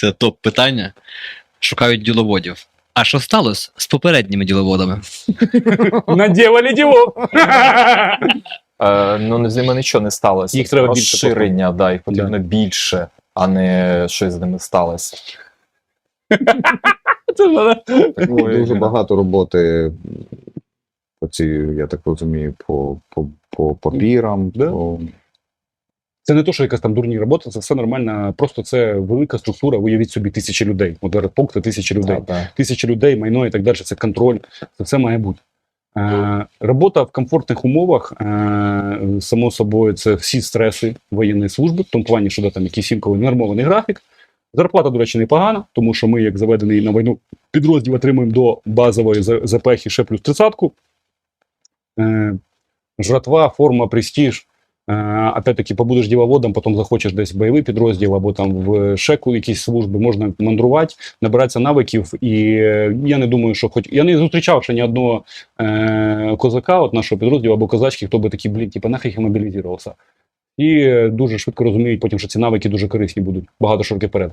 Це топ питання. Шукають діловодів. А що сталося з попередніми діловодами? Наделали діло. Е, ну, з ними нічого не сталося. Їх треба більше Розширення, да, їх потрібно більше, а не щось з ними сталося. Це ж- Такої- Дуже багато роботи по цій, я так розумію, по, по, по папірам. По... Це не то, що якась там дурні робота, це все нормально. Просто це велика структура. Уявіть собі тисячі людей. От це тисячі людей. Да, да. Тисячі людей, майно і так далі. Це контроль. Це все має бути. Е, робота в комфортних умовах, е, само собою, це всі стреси воєнної служби, в тому плані, що да, там якийсь інколи нормований графік. Зарплата, до речі, непогана, тому що ми, як заведений на війну підрозділ, отримуємо до базової за- запехи ще плюс тридцятку. Е, жратва, форма, престиж. Е, опять-таки, побудеш діловодом, потім захочеш десь в бойовий підрозділ або там в шеку якісь служби, можна мандрувати, набиратися навиків. І я не думаю, що хоч я не зустрічав ще ні одного е, козака от нашого підрозділу або козачки, хто би такий, блін, типу, нахай я мобілізувався. І дуже швидко розуміють потім, що ці навики дуже корисні будуть багато років вперед.